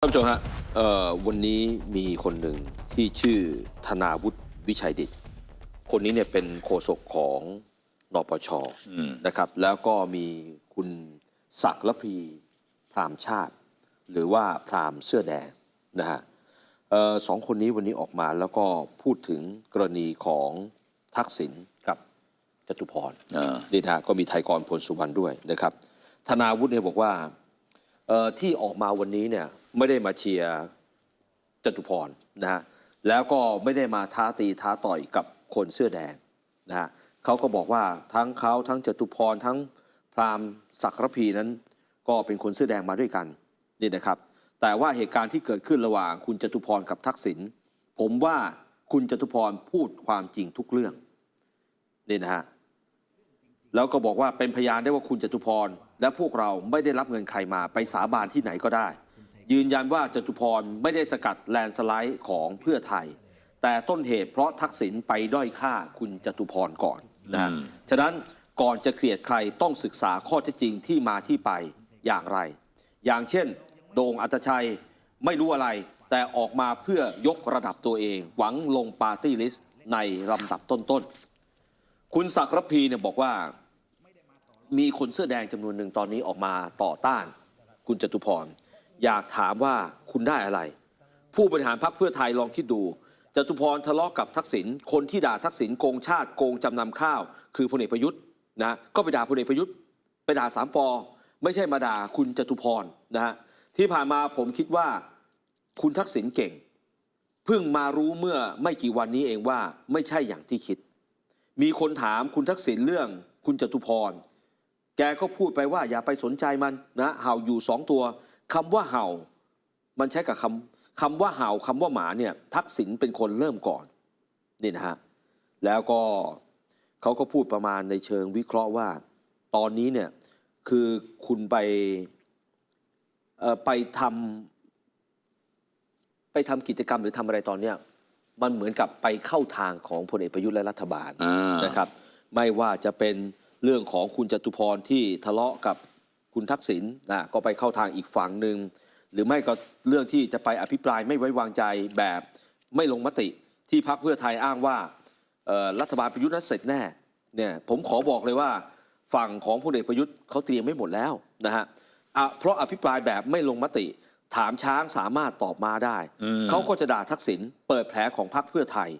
ท่านผู้ชมฮะเอ่อวันนี้มีคนหนึ่งที่ชื่อธนาวุฒิวิชัยดิต คนนี้เนี่ยเป็นโฆษกของนปชนะครับ แล้วก็มีคุณศักดิ์ละพีพรามชาติ หรือว่าพรามเสื้อแดงนะฮะเอ่อสองคนนี้วันนี้ออกมาแล้วก็พูดถึงกรณีของทักษิณกับจตุพรอ่านี่นะฮะก็มีไทยกรพลสุวรรณด้วยนะครับ ธนาวุฒิเนี่ยบอกว่าเอ่อ ที่ออกมาวันนี้เนี่ยไม่ได้มาเชียร์จตุพรนะฮะแล้วก็ไม่ได้มาท้าตีท้าต่อยกับคนเสื้อแดงนะฮะเขาก็บอกว่าทั้งเขาทั้งจตุพรทั้งพราหมณ์ศักดิ์ระพีนั้น ก็เป็นคนเสื้อแดงมาด้วยกันนี่นะครับ แต่ว่าเหตุการณ์ที่เกิดขึ้นระหว่างคุณจตุพรกับทักษิณผมว่าคุณจตุพรพูดความจริงทุกเรื่องนี่นะฮะแล้วก็บอกว่าเป็นพยานได้ว่าคุณจตุพร และพวกเราไม่ได้รับเงินใครมาไปสาบานที่ไหนก็ได้ ยืนยันว่าจตุพรไม่ได้สกัดแลนด์สไลด์ของเพื่อไทย แต่ต้นเหตุเพราะทักษิณไปด้อยค่าคุณจตุพรก่อนนะฮะฉะนั้นก่อนจะเกลียดใครต้องศึกษาข้อเท็จจริงที่มาที่ไปอย่างไร อย่างเช่น โดงอัตชัยไม่รู้อะไร แต่ออกมาเพื่อยกระดับตัวเอง หวังลงปาร์ตี้ลิสต์ในลำดับต้นๆ คุณศักดิ์ระพีเนี่ยบอกว่า มีคนเสื้อแดงจำนวนหนึ่งตอนนี้ออกมาต่อต้าน คุณจตุพร อยากถามว่าคุณได้อะไร ผู้บริหารพรรคเพื่อไทยลองคิดดูจตุพรทะเลาะกับทักษิณคนที่ด่าทักษิณโกงชาติโกงจำนำข้าว คือพลเอกประยุทธ์นะก็ไปด่าพลเอกประยุทธ์ ไปด่าสามปอไม่ใช่มาด่าคุณจตุพรนะฮะที่ผ่านมาผมคิดว่าคุณทักษิณเก่งเพิ่งมารู้เมื่อไม่กี่วันนี้เองว่าไม่ใช่อย่างที่คิด มีคนถามคุณทักษิณเรื่องคุณจตุพร แกก็พูดไปว่าอย่าไปสนใจมันนะเห่าอยู่สองตัวคำว่าเห่า มันใช้กับคำคำว่าเห่าคำว่าหมาเนี่ยทักษิณเป็นคนเริ่มก่อนนี่นะฮะแล้วก็เขาก็พูดประมาณในเชิงวิเคราะห์ว่า ตอนนี้เนี่ยคือคุณไปเอ่อไปทำไปทำกิจกรรมหรือทำอะไรตอนเนี้ยมันเหมือนกับไปเข้าทางของพลเอกประยุทธ์และรัฐบาลอ่านนะครับ ไม่ว่าจะเป็น เรื่องของคุณจตุพรที่ทะเลาะกับคุณทักษิณนะก็ไปเข้าทางอีกฝั่งหนึ่งหรือไม่ก็เรื่องที่จะไปอภิปรายไม่ไว้วางใจแบบไม่ลงมติที่พรรคเพื่อไทยอ้างว่าเอ่อรัฐบาลประยุทธ์นั้นเสร็จแน่เนี่ยผมขอบอกเลยว่าฝั่งของพลเอกประยุทธ์เขาเตรียมไม่หมดแล้วนะฮะอะเพราะอภิปรายแบบไม่ลงมติ ถามช้างสามารถตอบมาได้ เขาก็จะด่าทักษิณเปิดแผลของพรรคเพื่อไทย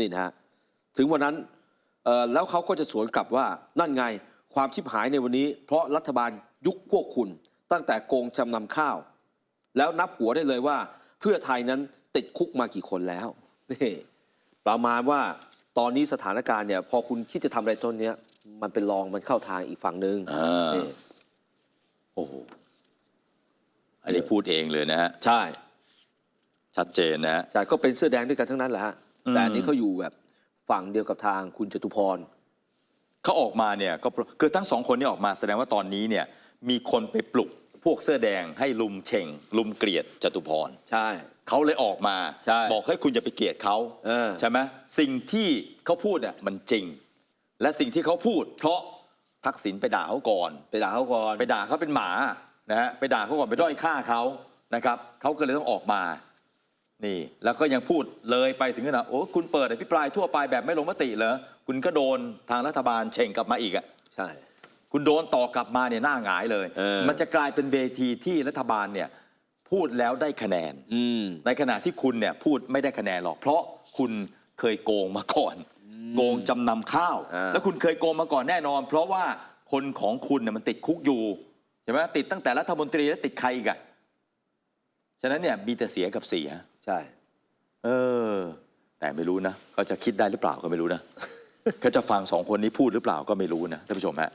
นี่นะฮะถึงวันนั้นเอ่อ แล้วเขาก็จะสวนกลับว่านั่นไงความชิบหายในวันนี้ เพราะรัฐบาลยุคพวกคุณ ตั้งแต่โกงจำนำข้าว แล้วนับหัวได้เลยว่า เพื่อไทยนั้นติดคุกมากี่คนแล้วนี่ประมาณว่าตอนนี้สถานการณ์เนี่ย พอคุณคิดจะทำอะไรต้นเนี้ยมันเป็นรองมันเข้าทางอีกฝั่งหนึ่งอ่านี่โอ้โหอันนี้พูดเองเลยนะฮะใช่ ชัดเจนนะฮะใช่ก็เป็นเสื้อแดงด้วยกันทั้งนั้นแหละฮะอืมแต่อันนี้เขาอยู่แบบ ฝั่งเดียวกับทางคุณจตุพรเขาออกมาเนี่ยก็คือทั้งสองคนนี่ออกมาแสดงว่าตอนนี้เนี่ยมีคนไปปลุกพวกเสื้อแดงให้ลุมเฉ่งลุมเกลียดจตุพรใช่เขาเลยออกมาใช่บอกให้ยคุณอย่าไปเกลียดเขาเออใช่ไหมสิ่งที่เขาพูดอะมันจริง และสิ่งที่เขาพูด เพราะทักษิณไปด่าเขาก่อน ไปด่าเขาก่อน ไปด่าเขาเป็นหมานะฮะไปด่าเขาก่อนไปด้อยค่าเขานะครับเขาก็เลยต้องออกมา นี่ แล้วก็ยังพูดเลยไปถึงขนาดโอ้คุณเปิดอภิปรายทั่วไปแบบไม่ลงมติเหรอคุณก็โดนทางรัฐบาลเช่งกลับมาอีกอะใช่ คุณโดนต่อกลับมาเนี่ยหน้าหงายเลย เออ มันจะกลายเป็นเวทีที่รัฐบาลเนี่ยพูดแล้วได้คะแนน อืม ในขณะที่คุณเนี่ยพูดไม่ได้คะแนนหรอก เพราะคุณเคยโกงมาก่อน โกงจำนำข้าว อ่า แล้วคุณเคยโกงมาก่อนแน่นอน เพราะว่าคนของคุณเนี่ยมันติดคุกอยู่ใช่ไหมติดตั้งแต่รัฐมนตรีแล้วติดใครอีกอะฉะนั้นเนี่ยมีแต่เสียกับเสีย ใช่ เออ แต่ไม่รู้นะเขาจะคิดได้หรือเปล่าก็ไม่รู้นะเขาจะฟังสองคนนี้พูดหรือเปล่าก็ไม่รู้นะท่านผู้ชมฮะ